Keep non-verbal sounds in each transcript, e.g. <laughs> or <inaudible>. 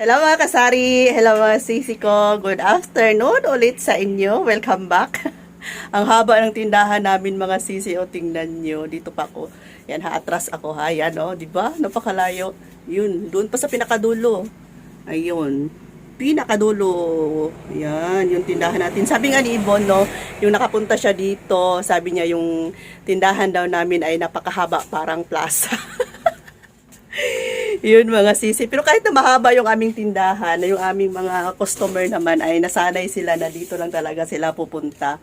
Hello mga kasari, hello mga sisi ko, good afternoon ulit sa inyo, welcome back. <laughs> Ang haba ng tindahan namin mga sisi, o tingnan nyo, dito pa ako. Yan, haatras ako ha, yan o, di ba? Napakalayo. Yun, doon pa sa pinakadulo. Ayun, pinakadulo. Yan, yung tindahan natin. Sabi nga ni Ibon, no, yung nakapunta siya dito, sabi niya yung tindahan daw namin ay napakahaba, parang plaza. <laughs> Yun mga sisi. Pero kahit na mahaba yung aming tindahan, na yung aming mga customer naman ay nasanay sila na dito lang talaga sila pupunta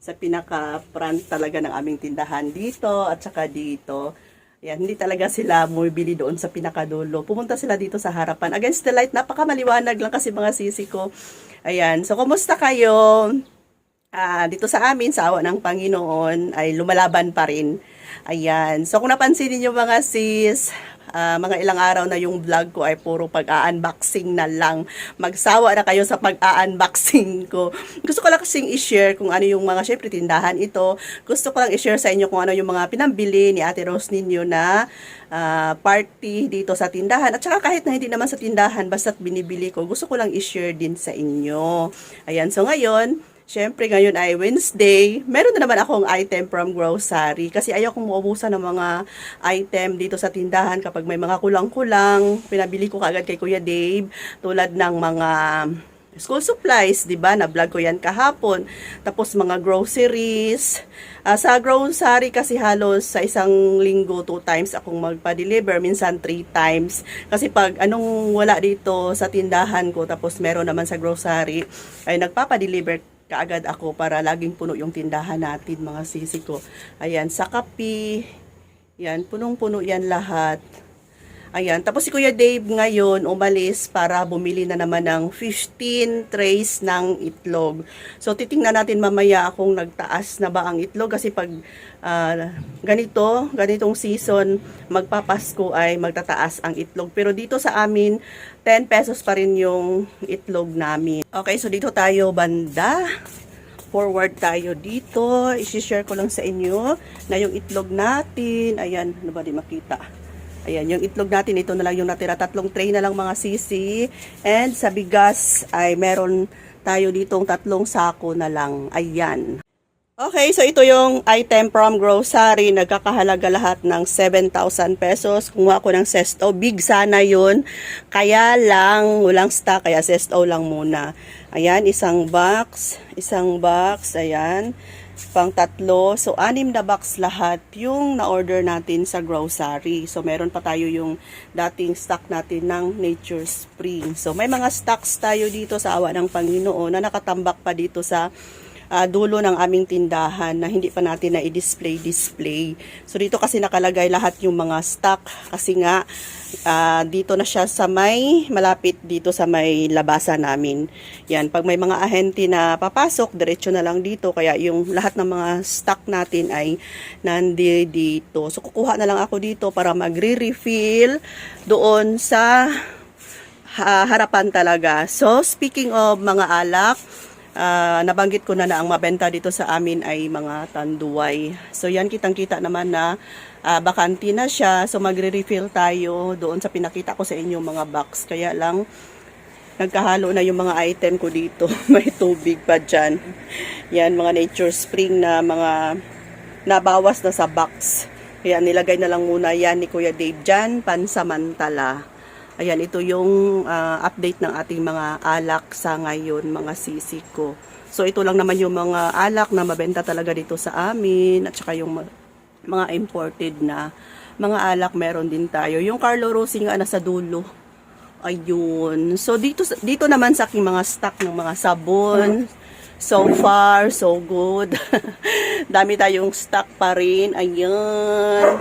sa pinaka-front talaga ng aming tindahan dito at saka dito. Yan, hindi talaga sila bumibili doon sa pinakadulo. Pumunta sila dito sa harapan. Against the light, napakamaliwanag lang kasi mga sisi ko. Ayan, so kumusta kayo? Ah, dito sa amin, sa awa ng Panginoon, ay lumalaban pa rin. Ayan. So, kung napansin niyo mga sis, ah, mga ilang araw na yung vlog ko ay puro pag-unboxing na lang. Magsawa na kayo sa pag-unboxing ko. Gusto ko lang kasing i-share kung ano yung mga, syempre, tindahan ito. Gusto ko lang i-share sa inyo kung ano yung mga pinambili ni Ate Rose ninyo na ah, party dito sa tindahan. At saka kahit na hindi naman sa tindahan, basta't binibili ko, gusto ko lang i-share din sa inyo. Ayan, so ngayon, Siyempre, ngayon ay Wednesday. Meron na naman akong item from grocery kasi ayaw kong maubusan ng mga item dito sa tindahan kapag may mga kulang-kulang. Pinabili ko kagad kay Kuya Dave tulad ng mga school supplies, 'di ba? Na-vlog ko 'yan kahapon. Tapos mga groceries. Ah, sa grocery kasi halos sa isang linggo two times akong magpa-deliver, minsan three times. Kasi pag anong wala dito sa tindahan ko tapos meron naman sa grocery ay nagpapa-deliver kaagad ako para laging puno yung tindahan natin mga sisi ko. Ayan, sa kapi, yan, punong-puno yan lahat. Ayan, tapos si Kuya Dave ngayon umalis para bumili na naman ng 15 trays ng itlog. So titingnan natin mamaya kung nagtaas na ba ang itlog kasi pag ah, ganito, ganitong season, magpapasko ay magtataas ang itlog. Pero dito sa amin, 10 pesos pa rin yung itlog namin. Okay, so dito tayo banda forward tayo dito. I-share ko lang sa inyo na yung itlog natin. Ayan, ano ba di makita? Ayan, yung itlog natin, ito na lang yung natira. Tatlong tray na lang mga sisi. And sa bigas ay meron tayo ditong tatlong sako na lang. Ayan. Okay, so ito yung item from grocery. Nagkakahalaga lahat ng 7,000 pesos. Kumuha ko ng sesto. Big sana yun. Kaya lang, walang stock. Kaya sesto lang muna. Ayan, isang box. Isang box. Ayan. Pang tatlo. So, anim na box lahat yung na-order natin sa grocery. So, meron pa tayo yung dating stock natin ng Nature Spring. So, may mga stocks tayo dito sa awa ng Panginoon na nakatambak pa dito sa ah, dulo ng aming tindahan na hindi pa natin na i-display display. So dito kasi nakalagay lahat yung mga stock kasi nga ah, dito na siya sa may malapit dito sa may labasan namin. Yan, pag may mga ahente na papasok, diretso na lang dito kaya yung lahat ng mga stock natin ay nandi dito. So kukuha na lang ako dito para magre-refill doon sa ha- harapan talaga. So, speaking of mga alak, ah, nabanggit ko na na ang mabenta dito sa amin ay mga tanduay. So, yan kitang-kita naman na ah, bakante na siya. So, magre-refill tayo doon sa pinakita ko sa inyo mga box. Kaya lang, nagkahalo na yung mga item ko dito. <laughs> May tubig pa dyan. Yan, mga nature spring na mga nabawas na sa box. Kaya nilagay na lang muna yan ni Kuya Dave dyan, pansamantala. Ayan, ito yung ah, update ng ating mga alak sa ngayon, mga sisi ko. So, ito lang naman yung mga alak na mabenta talaga dito sa amin at saka yung mga imported na mga alak meron din tayo. Yung Carlo Rossi nga nasa dulo. Ayun. So, dito, dito naman sa aking mga stock ng mga sabon. So far, so good. <laughs> Dami tayong stock pa rin. Ayan.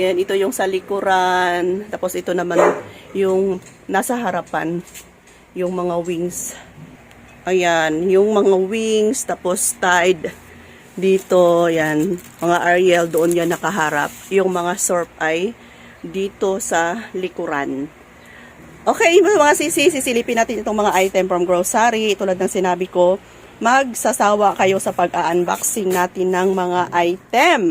Yan, ito yung sa likuran. Tapos ito naman yung nasa harapan. Yung mga wings. Ayan, yung mga wings. Tapos tied dito. Yan, mga Ariel doon yan nakaharap. Yung mga surf ay dito sa likuran. Okay, mga sisi, sisilipin natin itong mga item from grocery. Tulad ng sinabi ko, magsasawa kayo sa pag-unboxing natin ng mga item.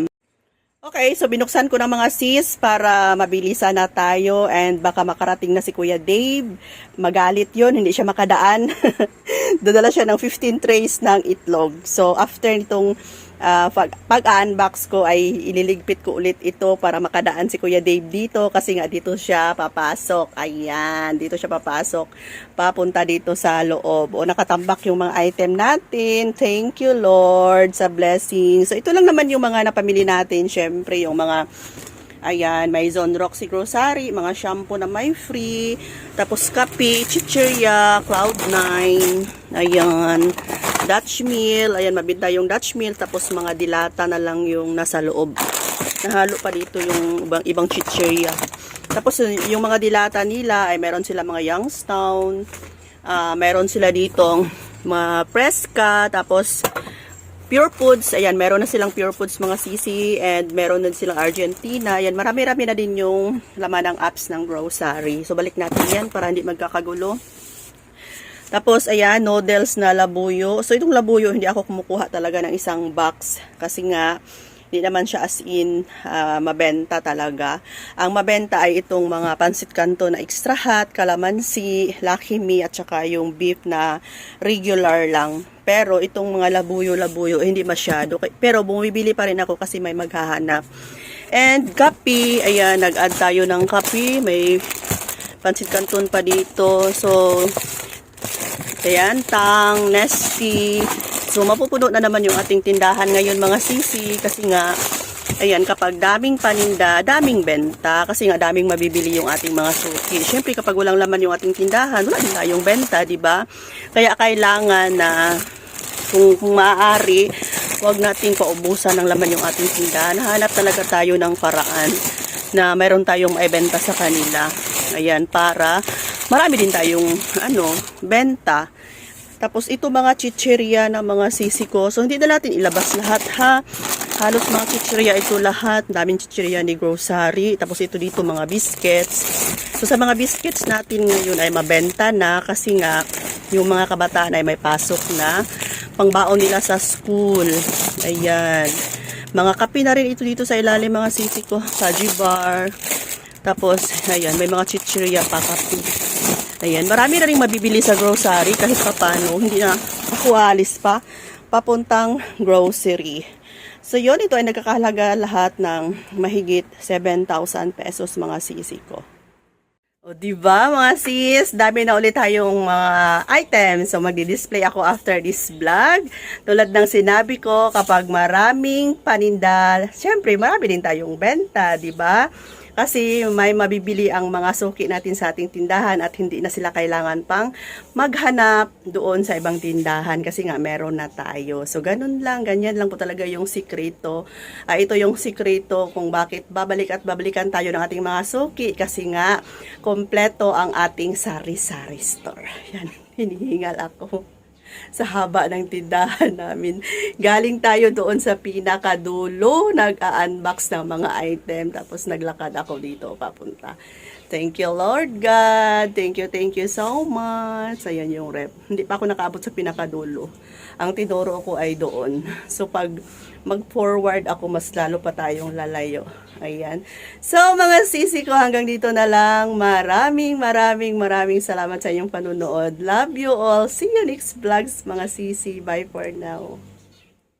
Okay, so binuksan ko ng mga sis para mabilisan na tayo and baka makarating na si Kuya Dave. Magalit yon hindi siya makadaan. <laughs> Dadala siya ng 15 trays ng itlog. So after nitong ah, pag- pag-unbox ko ay ililigpit ko ulit ito para makadaan si Kuya Dave dito kasi nga dito siya papasok. Ayan, dito siya papasok. Papunta dito sa loob. O nakatambak yung mga item natin. Thank you Lord sa blessing. So ito lang naman yung mga napamili natin. Syempre yung mga Ayan, may Zone Roxy Grocery, mga shampoo na may free. Tapos kape, chichirya, Cloud9. Ayan, Dutch Mill. Ayan, mabinta yung Dutch Mill. Tapos mga dilata na lang yung nasa loob. Nahalo pa dito yung ibang, ibang chichirya. Tapos yung mga dilata nila ay meron sila mga Youngstown. Ah, meron sila ditong mga Presca. Tapos Pure Foods, ayan, meron na silang Pure Foods mga sisi and meron na silang Argentina. Ayan, marami-rami na din yung laman ng apps ng grocery. So, balik natin yan para hindi magkakagulo. Tapos, ayan, noodles na labuyo. So, itong labuyo, hindi ako kumukuha talaga ng isang box kasi nga, hindi naman siya as in ah, mabenta talaga. Ang mabenta ay itong mga pansit kanto na extra hot, calamansi, lucky me, at saka yung beef na regular lang. Pero itong mga labuyo-labuyo, hindi masyado. Pero bumibili pa rin ako kasi may maghahanap. And kape, ayan, nag-add tayo ng kape. May pansit canton pa dito. So, ayan, tang, nesty. So, mapupuno na naman yung ating tindahan ngayon mga sisi. Kasi nga, ayan, kapag daming paninda, daming benta. Kasi nga, daming mabibili yung ating mga suki. Siyempre, kapag walang laman yung ating tindahan, wala din tayong benta, di ba? Kaya kailangan na kung, kung maaari, huwag nating paubusan ng laman yung ating tindahan. Hanap talaga tayo ng paraan na mayroon tayong maibenta sa kanila. Ayan, para marami din tayong ano, benta. Tapos ito mga chichirya ng mga sisi ko. So hindi na natin ilabas lahat ha. Halos mga chichirya ito lahat. Daming chichirya ni grocery. Tapos ito dito mga biscuits. So sa mga biscuits natin ngayon ay mabenta na kasi nga yung mga kabataan ay may pasok na pangbaon nila sa school. Ayan. Mga kape na rin ito dito sa ilalim mga sisi ko. Saji bar. Tapos, ayan, may mga chichirya pa kape. Ayan, marami na rin mabibili sa grocery kahit pa paano. Hindi na ako alis pa. Papuntang grocery. So, yun, ito ay nagkakahalaga lahat ng mahigit 7,000 pesos mga sisi ko. O, di ba mga sis? Dami na ulit tayong mga items. So, magdi-display ako after this vlog. Tulad ng sinabi ko, kapag maraming paninda, syempre, marami din tayong benta, di ba? Kasi may mabibili ang mga suki natin sa ating tindahan at hindi na sila kailangan pang maghanap doon sa ibang tindahan kasi nga meron na tayo. So ganun lang, ganyan lang po talaga yung sikreto. Ah, ito yung sikreto kung bakit babalik at babalikan tayo ng ating mga suki kasi nga kompleto ang ating sari-sari store. <laughs> Yan, hinihingal ako sa haba ng tindahan <laughs> namin. Galing tayo doon sa pinakadulo, nag-unbox ng mga item, tapos naglakad ako dito papunta. Thank you, Lord God. Thank you, thank you so much. Ayan yung rep. Hindi pa ako nakaabot sa pinakadulo. Ang tinuro ko ay doon. So, pag mag-forward ako, mas lalo pa tayong lalayo. Ayan. So, mga sisi ko, hanggang dito na lang. Maraming, maraming, maraming salamat sa inyong panunood. Love you all. See you next vlogs, mga sisi. Bye for now.